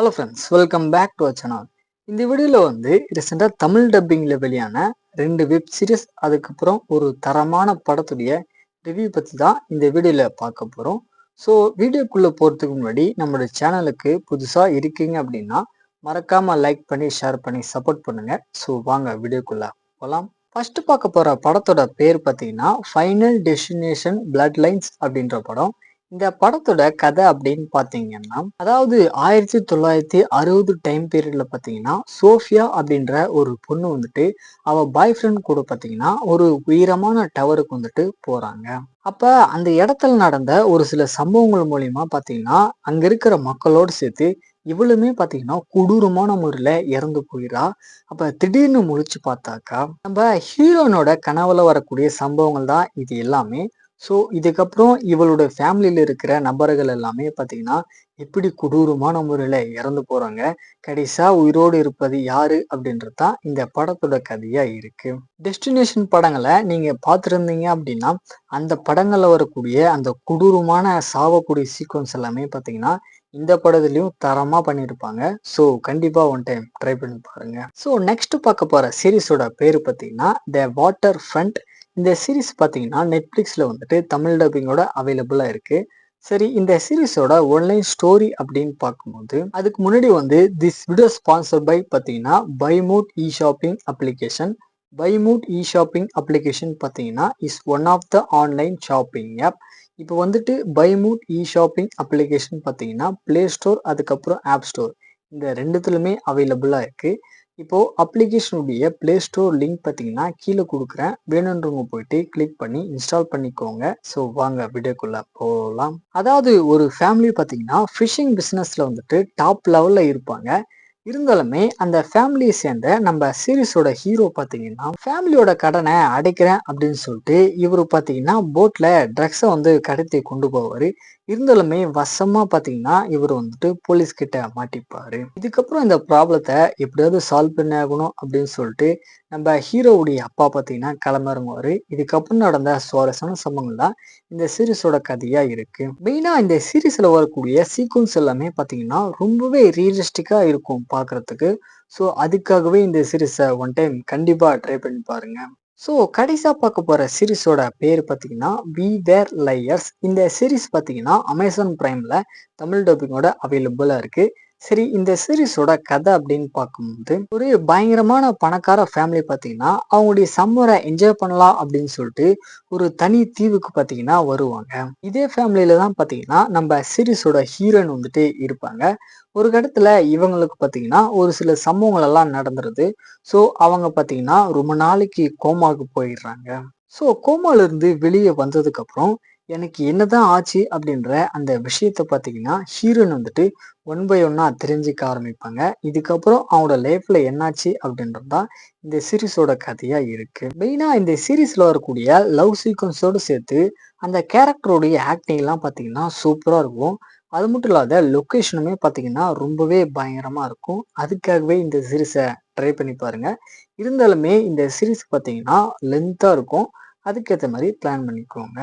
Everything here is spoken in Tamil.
Hello friends welcome back to channel இந்த வீடியோவில் வந்து ரீசெண்டாக தமிழ் டப்பிங்கில் வெளியான ரெண்டு வெப் சீரிஸ் அதுக்கப்புறம் ஒரு தரமான படத்துடைய ரிவ்யூ பற்றி தான் இந்த வீடியோவில் பார்க்க போகிறோம் ஸோ வீடியோக்குள்ளே போகிறதுக்கு முன்னாடி நம்மளோட சேனலுக்கு புதுசாக இருக்கீங்க அப்படின்னா மறக்காமல் லைக் பண்ணி ஷேர் பண்ணி சப்போர்ட் பண்ணுங்கள் ஸோ வாங்க வீடியோக்குள்ளே போகலாம் ஃபஸ்ட்டு பார்க்க போகிற படத்தோட பேர் பார்த்தீங்கன்னா ஃபைனல் டெஸ்டினேஷன் பிளட் லைன்ஸ் அப்படின்ற படம். இந்த படத்தோட கதை அப்படின்னு பாத்தீங்கன்னா அதாவது ஆயிரத்தி தொள்ளாயிரத்தி அறுபது டைம் பீரியட்ல பாத்தீங்கன்னா சோஃபியா அப்படின்ற ஒரு பொண்ணு வந்துட்டு அவ பாய் ஃப்ரெண்ட் கூட பாத்தீங்கன்னா ஒரு உயரமான டவருக்கு வந்துட்டு போறாங்க. அப்ப அந்த இடத்துல நடந்த ஒரு சில சம்பவங்கள் மூலியமா பாத்தீங்கன்னா அங்க இருக்கிற மக்களோடு சேர்த்து இவளுமே பார்த்தீங்கன்னா கொடூரமான முறையில் இறந்து போயிடா அப்போ திடீர்னு முழிச்சு பார்த்தாக்கா நம்ம ஹீரோனோட கனவுல வரக்கூடிய சம்பவங்கள் தான் இது எல்லாமே. ஸோ இதுக்கப்புறம் இவளோட ஃபேமிலியில் இருக்கிற நபர்கள் எல்லாமே பார்த்தீங்கன்னா எப்படி கொடூரமான முறையில் இறந்து போகிறாங்க கடைசியாக உயிரோடு இருப்பது யாரு? அப்படின்றது தான் இந்த படத்தோட கதையாக இருக்குது டெஸ்டினேஷன் படங்களை நீங்கள் பார்த்துருந்தீங்க அப்படின்னா அந்த படங்களில் வரக்கூடிய அந்த கொடூரமான சாவக்கூடிய சீக்வன்ஸ் எல்லாமே பார்த்தீங்கன்னா இந்த படத்துலையும் தரமாக பண்ணியிருப்பாங்க. ஸோ கண்டிப்பாக ஒன் டைம் ட்ரை பண்ணி பாருங்கள் ஸோ நெக்ஸ்ட் பார்க்க போகிற சீரீஸோட பேர் பார்த்தீங்கன்னா த வாட்டர் ஃப்ரண்ட் இந்த சீரீஸ் பார்த்தீங்கன்னா நெட்ஃப்ளிக்ஸில் வந்துட்டு தமிழ் டப்பிங்கோட அவைலபிளாக இருக்குது சரி இந்த சீரீஸோட ஒன்லைன் ஸ்டோரி அப்படின்னு பார்க்கும்போது அதுக்கு முன்னாடி வந்து திஸ் வீடியோ ஸ்பான்சர் பை பார்த்தீங்கன்னா Bymood e shopping application Bymood e shopping application பார்த்தீங்கன்னா is one of the online shopping app இப்போ வந்துட்டு பைமூட் இ ஷாப்பிங் அப்ளிகேஷன் பார்த்தீங்கன்னா ப்ளே ஸ்டோர் அதுக்கப்புறம் ஆப் ஸ்டோர் இந்த ரெண்டுத்துலையுமே அவைலபிளாக இருக்குது இப்போ அப்ளிகேஷனுடைய பிளே ஸ்டோர் லிங்க் பார்த்தீங்கன்னா கீழே கொடுக்குறேன். வேணுன்றவங்க போயிட்டு கிளிக் பண்ணி இன்ஸ்டால் பண்ணிக்கோங்க. ஸோ வாங்க வீடியோக்குள்ள போகலாம் அதாவது ஒரு ஃபேமிலி பார்த்தீங்கன்னா ஃபிஷிங் பிஸ்னஸில் வந்துட்டு டாப் லெவலில் இருப்பாங்க. இருந்தாலுமே அந்த ஃபேமிலியை சேர்ந்த நம்ம சீரீஸோட ஹீரோ பார்த்தீங்கன்னா ஃபேமிலியோட கடனை அடைக்கிறேன் அப்படின்னு சொல்லிட்டு இவர் பார்த்தீங்கன்னா போட்டில் ட்ரக்ஸை வந்து கடத்தி கொண்டு போவார். இருந்தாலுமே வசமாக பார்த்தீங்கன்னா இவர் வந்துட்டு போலீஸ் கிட்ட மாட்டிப்பார். இதுக்கப்புறம் இந்த ப்ராப்ளத்தை எப்படியாவது சால்வ் பண்ணி ஆகணும் அப்படின்னு சொல்லிட்டு நம்ம ஹீரோவுடைய அப்பா பார்த்தீங்கன்னா கிளம்பறங்குவார் இதுக்கப்புறம் நடந்த சுவாரஸ்யமான சம்பவங்கள் தான் இந்த சீரீஸோட கதையாக இருக்குது மெயினாக இந்த சீரிஸில் வரக்கூடிய சீக்வன்ஸ் எல்லாமே பார்த்தீங்கன்னா ரொம்பவே ரியலிஸ்டிக்காக இருக்கும் பார்க்குறதுக்கு ஸோ அதுக்காகவே இந்த சீரீஸை ஒன் டைம் கண்டிப்பா ட்ரை பண்ணி பாருங்க. ஸோ கடைசியாக பார்க்க போகிற சீரீஸோட பேர் பார்த்தீங்கன்னா வி வேர் லையர்ஸ் இந்த சீரீஸ் பார்த்தீங்கன்னா அமேசான் ப்ரைமில் தமிழ் டப்பிங்கோட அவைலபிளாக இருக்குது சரி இந்த சீரீஸோட கதை அப்படின்னு பார்க்கும்போது ஒரு பயங்கரமான பணக்கார ஃபேமிலி பார்த்தீங்கன்னா அவங்களுடைய சம்மரை என்ஜாய் பண்ணலாம் அப்படின்னு சொல்லிட்டு ஒரு தனி தீவுக்கு பார்த்தீங்கன்னா வருவாங்க. இதே ஃபேமிலியில தான் பார்த்தீங்கன்னா நம்ம சீரீஸோட ஹீரோயின் வந்துட்டு இருப்பாங்க. ஒரு இடத்துல இவங்களுக்கு பார்த்தீங்கன்னா ஒரு சில சம்பவங்கள் எல்லாம் நடந்துருது. ஸோ அவங்க பார்த்தீங்கன்னா ரொம்ப நாளைக்கு கோமாவுக்கு போயிடுறாங்க. ஸோ கோமாலேருந்து வெளியே வந்ததுக்கப்புறம் எனக்கு என்னதான் ஆச்சு அப்படின்ற அந்த விஷயத்த பார்த்தீங்கன்னா ஹீரோயின் வந்துட்டு ஒன் பை ஒன்னா தெரிஞ்சுக்க ஆரம்பிப்பாங்க. இதுக்கப்புறம் அவனோட லைஃப்ல என்னாச்சு அப்படின்றது தான் இந்த சீரீஸோட கதையா இருக்கு. மெயினா இந்த சீரீஸ்ல வரக்கூடிய லவ் சீக்வன்ஸோடு சேர்த்து அந்த கேரக்டருடைய ஆக்டிங் எல்லாம் பார்த்தீங்கன்னா சூப்பரா இருக்கும். அது மட்டும் இல்லாத லொக்கேஷனுமே பார்த்தீங்கன்னா ரொம்பவே பயங்கரமா இருக்கும். அதுக்காகவே இந்த சீரீஸை ட்ரை பண்ணி பாருங்க. இருந்தாலுமே இந்த சீரீஸ் பார்த்தீங்கன்னா லென்த்தாக இருக்கும். அதுக்கேற்ற மாதிரி பிளான் பண்ணிக்கோங்க.